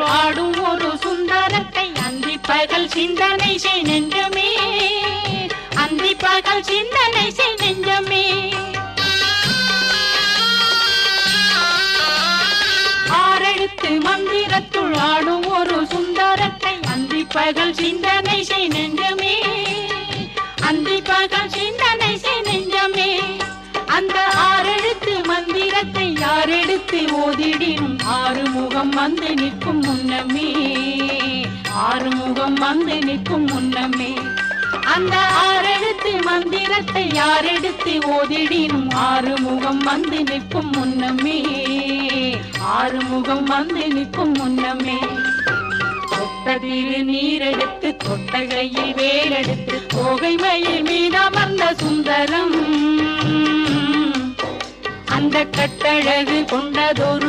மந்திரத்துள் ஆடும் ஒரு சுந்தரத்தை அந்தி பகல் சிந்தனை செய் நெஞ்சமே. அந்தி பகல் சிந்தனை செய் நெஞ்சமே. ஆரெழுத்து மந்திரத்துள் ஆடும் ஒரு சுந்தரத்தை அந்தி பகல் சிந்தனை செய் நெஞ்சமே. அந்தி பகல் சிந்தனை செய் மந்திரத்தை யாரெடுத்து ஓதிடினும் ஆறுமுகம் வந்து நிற்கும் முன்னமே. ஆறுமுகம் வந்து நிற்கும் முன்னமே. அந்த ஆறெழுத்து மந்திரத்தை யாரெடுத்து ஓதிடினும் ஆறுமுகம் வந்து நிற்கும் முன்னமே. ஆறுமுகம் வந்து நிற்கும் முன்னமே. தொட்டதில் நீரெடுத்து தொட்டகையில் வேலெடுத்து கோகை மயில் மீதமர்ந்த சுந்தரம். அந்த கட்டழகு கொண்டதொரு